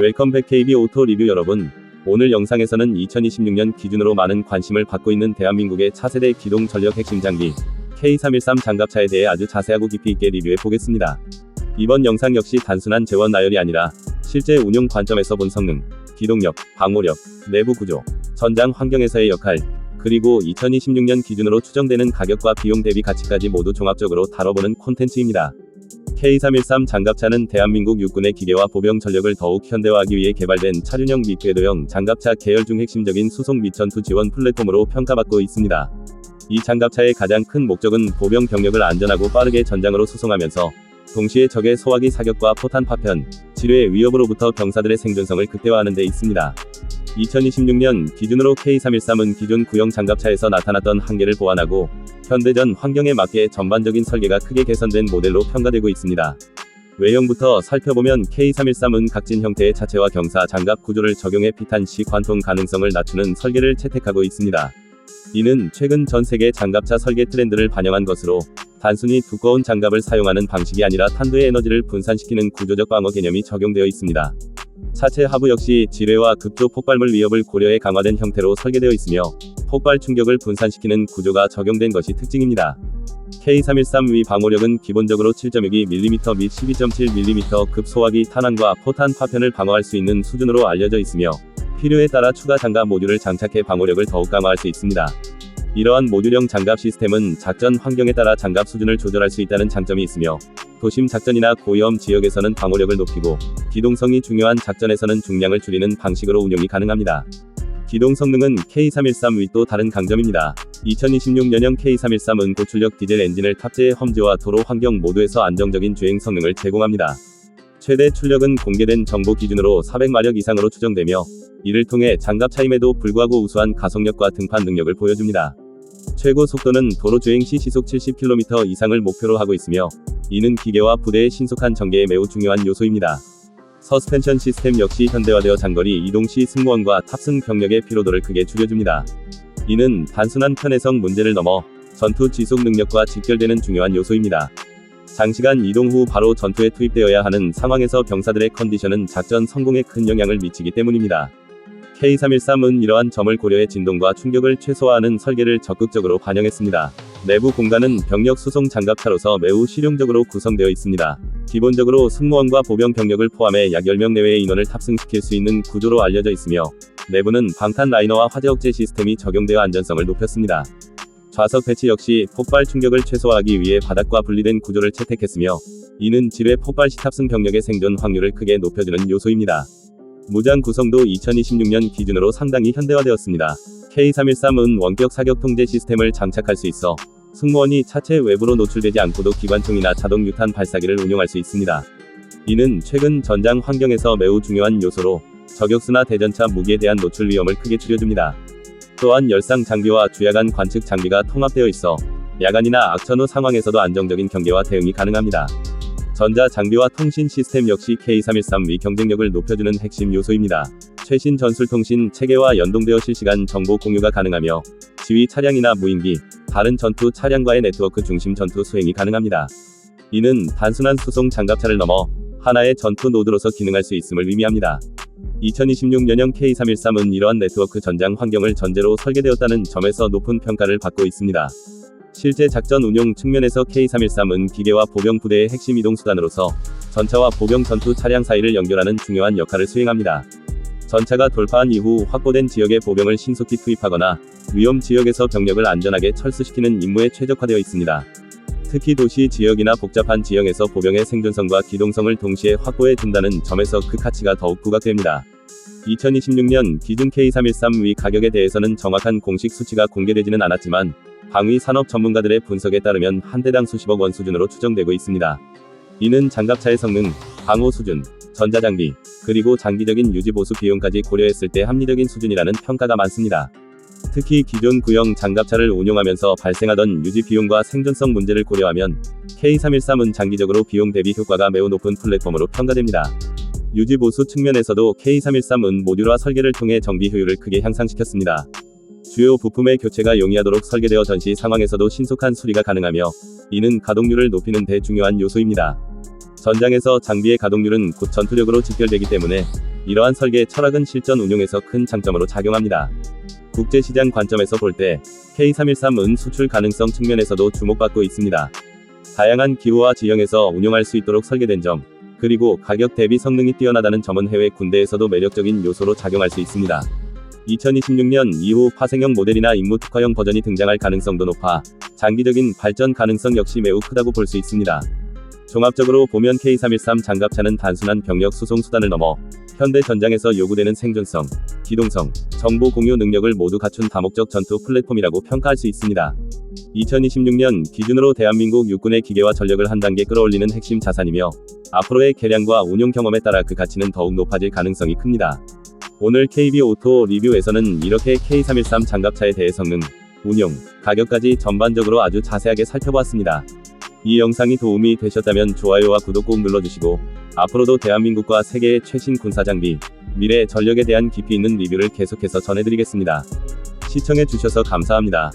웰컴백 KB 오토 리뷰 여러분. 오늘 영상에서는 2026년 기준으로 많은 관심을 받고 있는 대한민국의 차세대 기동 전력 핵심 장비 K313 장갑차에 대해 아주 자세하고 깊이 있게 리뷰해 보겠습니다. 이번 영상 역시 단순한 재원 나열이 아니라 실제 운용 관점에서 본 성능, 기동력, 방호력, 내부 구조, 전장 환경에서의 역할, 그리고 2026년 기준으로 추정되는 가격과 비용 대비 가치까지 모두 종합적으로 다뤄보는 콘텐츠입니다. K313 장갑차는 대한민국 육군의 기계와 보병 전력을 더욱 현대화하기 위해 개발된 차륜형 및 궤도형 장갑차 계열 중 핵심적인 수송 및 전투 지원 플랫폼으로 평가받고 있습니다. 이 장갑차의 가장 큰 목적은 보병 병력을 안전하고 빠르게 전장으로 수송하면서 동시에 적의 소화기 사격과 포탄 파편, 지뢰의 위협으로부터 병사들의 생존성을 극대화하는 데 있습니다. 2026년 기준으로 K313은 기존 구형 장갑차에서 나타났던 한계를 보완하고 현대전 환경에 맞게 전반적인 설계가 크게 개선된 모델로 평가되고 있습니다. 외형부터 살펴보면 K313은 각진 형태의 차체와 경사 장갑 구조를 적용해 피탄 시 관통 가능성을 낮추는 설계를 채택하고 있습니다. 이는 최근 전 세계 장갑차 설계 트렌드를 반영한 것으로 단순히 두꺼운 장갑을 사용하는 방식이 아니라 탄두의 에너지를 분산시키는 구조적 방어 개념이 적용되어 있습니다. 차체 하부 역시 지뢰와 급조 폭발물 위협을 고려해 강화된 형태로 설계되어 있으며 폭발 충격을 분산시키는 구조가 적용된 것이 특징입니다. K313 위 방호력은 기본적으로 7.62mm 및 12.7mm 급 소화기 탄환과 포탄 파편을 방어할 수 있는 수준으로 알려져 있으며 필요에 따라 추가 장갑 모듈을 장착해 방호력을 더욱 강화할 수 있습니다. 이러한 모듈형 장갑 시스템은 작전 환경에 따라 장갑 수준을 조절할 수 있다는 장점이 있으며 도심 작전이나 고위험 지역에서는 방호력을 높이고 기동성이 중요한 작전에서는 중량을 줄이는 방식으로 운용이 가능합니다. 기동 성능은 K313 위또 다른 강점입니다. 2026년형 K313은 고출력 디젤 엔진을 탑재해 험지와 도로 환경 모두에서 안정적인 주행 성능을 제공합니다. 최대 출력은 공개된 정보 기준으로 400마력 이상으로 추정되며 이를 통해 장갑 차임에도 불구하고 우수한 가속력과 등판 능력을 보여줍니다. 최고 속도는 도로 주행 시 시속 70km 이상을 목표로 하고 있으며 이는 기계와 부대의 신속한 전개에 매우 중요한 요소입니다. 서스펜션 시스템 역시 현대화되어 장거리 이동 시 승무원과 탑승 병력의 피로도를 크게 줄여줍니다. 이는 단순한 편의성 문제를 넘어 전투 지속 능력과 직결되는 중요한 요소입니다. 장시간 이동 후 바로 전투에 투입되어야 하는 상황에서 병사들의 컨디션은 작전 성공에 큰 영향을 미치기 때문입니다. K313은 이러한 점을 고려해 진동과 충격을 최소화하는 설계를 적극적으로 반영했습니다. 내부 공간은 병력 수송 장갑차로서 매우 실용적으로 구성되어 있습니다. 기본적으로 승무원과 보병 병력을 포함해 약 10명 내외의 인원을 탑승시킬 수 있는 구조로 알려져 있으며 내부는 방탄 라이너와 화재 억제 시스템이 적용되어 안전성을 높였습니다. 좌석 배치 역시 폭발 충격을 최소화하기 위해 바닥과 분리된 구조를 채택했으며 이는 지뢰 폭발 시 탑승 병력의 생존 확률을 크게 높여주는 요소입니다. 무장 구성도 2026년 기준으로 상당히 현대화되었습니다. K313은 원격 사격 통제 시스템을 장착할 수 있어 승무원이 차체 외부로 노출되지 않고도 기관총이나 자동 유탄 발사기를 운용할 수 있습니다. 이는 최근 전장 환경에서 매우 중요한 요소로 저격수나 대전차 무기에 대한 노출 위험을 크게 줄여줍니다. 또한 열상 장비와 주야간 관측 장비가 통합되어 있어 야간이나 악천 후 상황에서도 안정적인 경계와 대응이 가능합니다. 전자 장비와 통신 시스템 역시 K313 위 경쟁력을 높여주는 핵심 요소입니다. 최신 전술 통신 체계와 연동되어 실시간 정보 공유가 가능하며 지휘 차량이나 무인기, 다른 전투 차량과의 네트워크 중심 전투 수행이 가능합니다. 이는 단순한 수송 장갑차를 넘어 하나의 전투 노드로서 기능할 수 있음을 의미합니다. 2026년형 K313은 이러한 네트워크 전장 환경을 전제로 설계되었다는 점에서 높은 평가를 받고 있습니다. 실제 작전 운용 측면에서 K313은 기계와 보병 부대의 핵심 이동 수단으로서 전차와 보병 전투 차량 사이를 연결하는 중요한 역할을 수행합니다. 전차가 돌파한 이후 확보된 지역에 보병을 신속히 투입하거나 위험 지역에서 병력을 안전하게 철수시키는 임무에 최적화되어 있습니다. 특히 도시 지역이나 복잡한 지형에서 보병의 생존성과 기동성을 동시에 확보해 준다는 점에서 그 가치가 더욱 부각됩니다. 2026년 기준 K313 위 가격에 대해서는 정확한 공식 수치가 공개되지는 않았지만 방위 산업 전문가들의 분석에 따르면 한 대당 수십억 원 수준으로 추정되고 있습니다. 이는 장갑차의 성능, 방호 수준, 전자장비, 그리고 장기적인 유지 보수 비용까지 고려했을 때 합리적인 수준이라는 평가가 많습니다. 특히 기존 구형 장갑차를 운용하면서 발생하던 유지 비용과 생존성 문제를 고려하면 K313은 장기적으로 비용 대비 효과가 매우 높은 플랫폼으로 평가됩니다. 유지 보수 측면에서도 K313은 모듈화 설계를 통해 정비 효율을 크게 향상시켰습니다. 주요 부품의 교체가 용이하도록 설계되어 전시 상황에서도 신속한 수리가 가능하며 이는 가동률을 높이는 데 중요한 요소입니다. 전장에서 장비의 가동률은 곧 전투력으로 직결되기 때문에 이러한 설계 철학은 실전 운용에서 큰 장점으로 작용합니다. 국제시장 관점에서 볼 때 K313은 수출 가능성 측면에서도 주목받고 있습니다. 다양한 기후와 지형에서 운용할 수 있도록 설계된 점, 그리고 가격 대비 성능이 뛰어나다는 점은 해외 군대에서도 매력적인 요소로 작용할 수 있습니다. 2026년 이후 파생형 모델이나 임무 특화형 버전이 등장할 가능성도 높아 장기적인 발전 가능성 역시 매우 크다고 볼 수 있습니다. 종합적으로 보면 K313 장갑차는 단순한 병력 수송 수단을 넘어 현대 전장에서 요구되는 생존성, 기동성, 정보 공유 능력을 모두 갖춘 다목적 전투 플랫폼이라고 평가할 수 있습니다. 2026년 기준으로 대한민국 육군의 기계와 전력을 한 단계 끌어올리는 핵심 자산이며 앞으로의 개량과 운용 경험에 따라 그 가치는 더욱 높아질 가능성이 큽니다. 오늘 KB 오토 리뷰에서는 이렇게 K313 장갑차에 대해 성능, 운용, 가격까지 전반적으로 아주 자세하게 살펴보았습니다. 이 영상이 도움이 되셨다면 좋아요와 구독 꼭 눌러주시고 앞으로도 대한민국과 세계의 최신 군사 장비, 미래 전력에 대한 깊이 있는 리뷰를 계속해서 전해드리겠습니다. 시청해주셔서 감사합니다.